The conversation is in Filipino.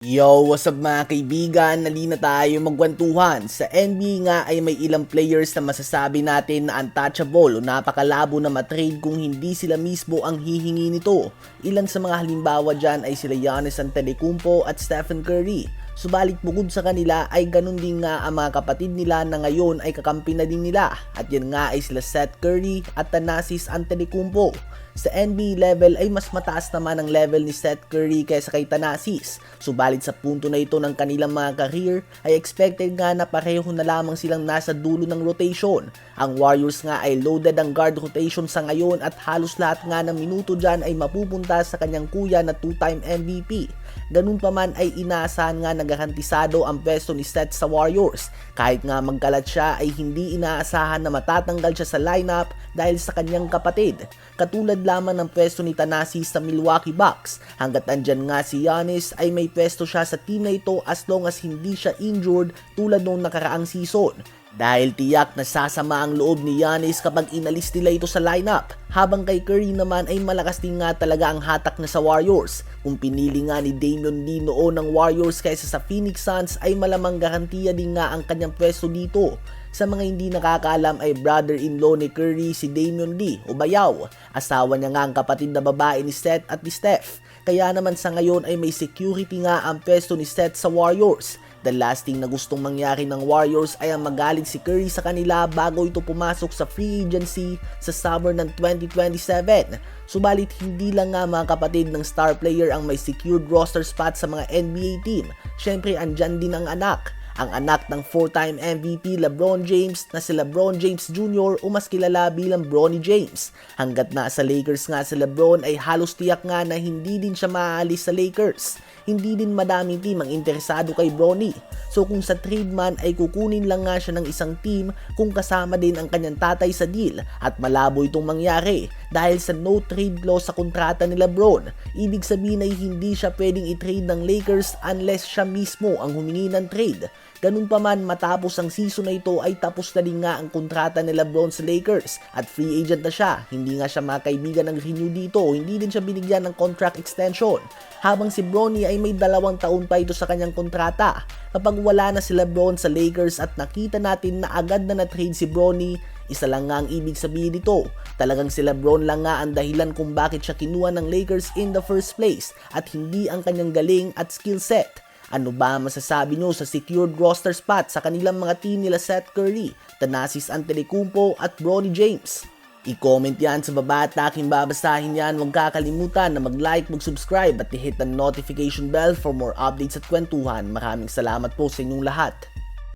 Yo, what's up mga kaibigan? Nali na tayo magkwentuhan. Sa NBA nga ay may ilang players na masasabi natin na untouchable o napakalabo na matrade kung hindi sila mismo ang hihingi nito. Ilan sa mga halimbawa dyan ay sila Giannis Antetokounmpo at Stephen Curry. Subalit bukod sa kanila ay ganun din nga ang mga kapatid nila na ngayon ay kakampi na din nila. At yan nga ay sila Seth Curry at Thanasis Antetokounmpo. Sa NBA level ay mas mataas naman ang level ni Seth Curry kaysa kay Thanasis. Subalit sa punto na ito ng kanilang mga career ay expected nga na pareho na lamang silang nasa dulo ng rotation. Ang Warriors nga ay loaded ang guard rotation sa ngayon at halos lahat nga ng minuto dyan ay mapupunta sa kanyang kuya na two-time MVP. Ganun pa man ay inaasahan nga nagarantisado ang pwesto ni Seth sa Warriors. Kahit nga magkalat siya ay hindi inaasahan na matatanggal siya sa lineup dahil sa kanyang kapatid. Katulad lamang ng pwesto ni Tanasi sa Milwaukee Bucks. Hanggat andyan nga si Giannis ay may pwesto siya sa team na ito as long as hindi siya injured tulad noong nakaraang season. Dahil tiyak na sasama ang loob ni Giannis kapag inalis nila ito sa lineup. Habang kay Curry naman ay malakas din nga talaga ang hatak na sa Warriors. Kung pinili nga ni Damian Lee noon ng Warriors kaysa sa Phoenix Suns ay malamang garantiya din nga ang kanyang pwesto dito. Sa mga hindi nakakaalam ay brother-in-law ni Curry si Damian Lee o Bayaw. Asawa niya nga ang kapatid na babae ni Seth at ni Steph. Kaya naman sa ngayon ay may security nga ang pwesto ni Seth sa Warriors. The last thing na gustong mangyari ng Warriors ay ang magaling si Curry sa kanila bago ito pumasok sa free agency sa summer ng 2027. Subalit hindi lang nga mga kapatid ng star player ang may secured roster spot sa mga NBA team. Siyempre andyan din ang anak ang anak ng four-time MVP LeBron James na si LeBron James Jr. o mas kilala bilang Bronny James. Hanggat nasa Lakers nga si LeBron ay halos tiyak nga na hindi din siya maaalis sa Lakers. Hindi din madaming team ang interesado kay Bronny. So kung sa trade man ay kukunin lang nga siya ng isang team kung kasama din ang kanyang tatay sa deal at malabo itong mangyari dahil sa no trade clause sa kontrata ni LeBron. Ibig sabihin ay hindi siya pwedeng i-trade ng Lakers unless siya mismo ang humingi ng trade. Ganun pa man matapos ang season na ito ay tapos na din nga ang kontrata ni Lebron sa Lakers at free agent na siya. Hindi nga siya makaibigan ng renew dito, hindi din siya binigyan ng contract extension. Habang si Bronny ay may dalawang taon pa ito sa kanyang kontrata. Kapag wala na si Lebron sa Lakers at nakita natin na agad na na-trade si Bronny, isa lang nga ang ibig sabihin nito. Talagang si Lebron lang nga ang dahilan kung bakit siya kinuha ng Lakers in the first place at hindi ang kanyang galing at skill set. Ano ba masasabi nyo sa secured roster spot sa kanilang mga team nila Seth Curry, Thanasis Antetokounmpo at Bronny James? I-comment yan sa baba at aking babasahin yan. Huwag kakalimutan na mag-like, mag-subscribe at i-hit ang notification bell for more updates at kwentuhan. Maraming salamat po sa inyong lahat.